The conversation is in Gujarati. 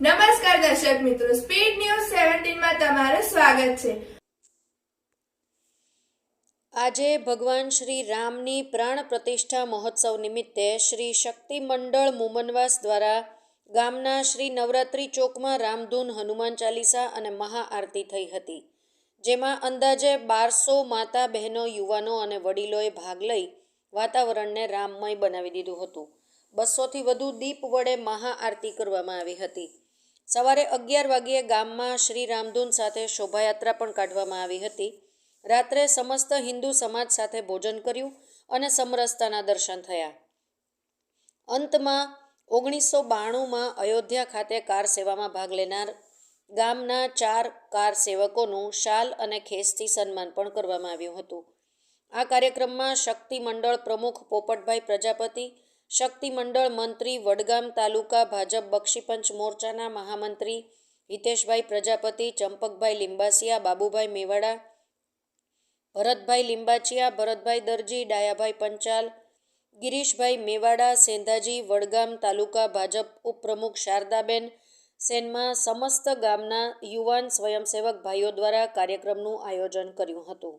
નમસ્કાર દર્શક મિત્રો સ્પીડ ન્યૂઝ સેવન્ટીનમાં તમારું સ્વાગત છે. આજે ભગવાન શ્રી રામની પ્રાણ પ્રતિષ્ઠા મહોત્સવ નિમિત્તે શ્રી શક્તિ મંડળ મુમનવાસ દ્વારા ગામના શ્રી નવરાત્રિ ચોકમાં રામધૂન હનુમાન ચાલીસા અને મહાઆરતી થઈ હતી, જેમાં અંદાજે બારસો માતા બહેનો, યુવાનો અને વડીલોએ ભાગ લઈ વાતાવરણને રામમય બનાવી દીધું હતું. બસોથી વધુ દીપ વડે મહાઆરતી કરવામાં આવી હતી. સવારે અગિયાર વાગ્યે ગામમાં શ્રી રામધૂન સાથે શોભાયાત્રા પણ કાઢવામાં આવી હતી. રાત્રે સમસ્ત હિન્દુ સમાજ સાથે ભોજન કર્યું અને સમરસતાના દર્શન થયા. અંતમાં ઓગણીસો બાણુંમાં અયોધ્યા ખાતે કાર સેવામાં ભાગ લેનાર ગામના ચાર કાર સેવકોનું શાલ અને ખેસથી સન્માન પણ કરવામાં આવ્યું હતું. આ કાર્યક્રમમાં શક્તિ મંડળ પ્રમુખ પોપટભાઈ પ્રજાપતિ શક્તિ મંડળ મંત્રી, વડગામ તાલુકા ભાજપ બક્ષીપંચ મોરચાના મહામંત્રી હિતેશભાઈ પ્રજાપતિ, ચંપકભાઈ લિંબાસિયા, બાબુભાઈ મેવાડા, ભરતભાઈ લિંબાચિયા ભરતભાઈ દરજી, ડાયાભાઈ પંચાલ, ગિરીશભાઈ મેવાડા, સેંધાજી, વડગામ તાલુકા ભાજપ ઉપપ્રમુખ શારદાબેન સેનમાં સમસ્ત ગામના યુવાન સ્વયંસેવક ભાઈઓ દ્વારા કાર્યક્રમનું આયોજન કર્યું હતું.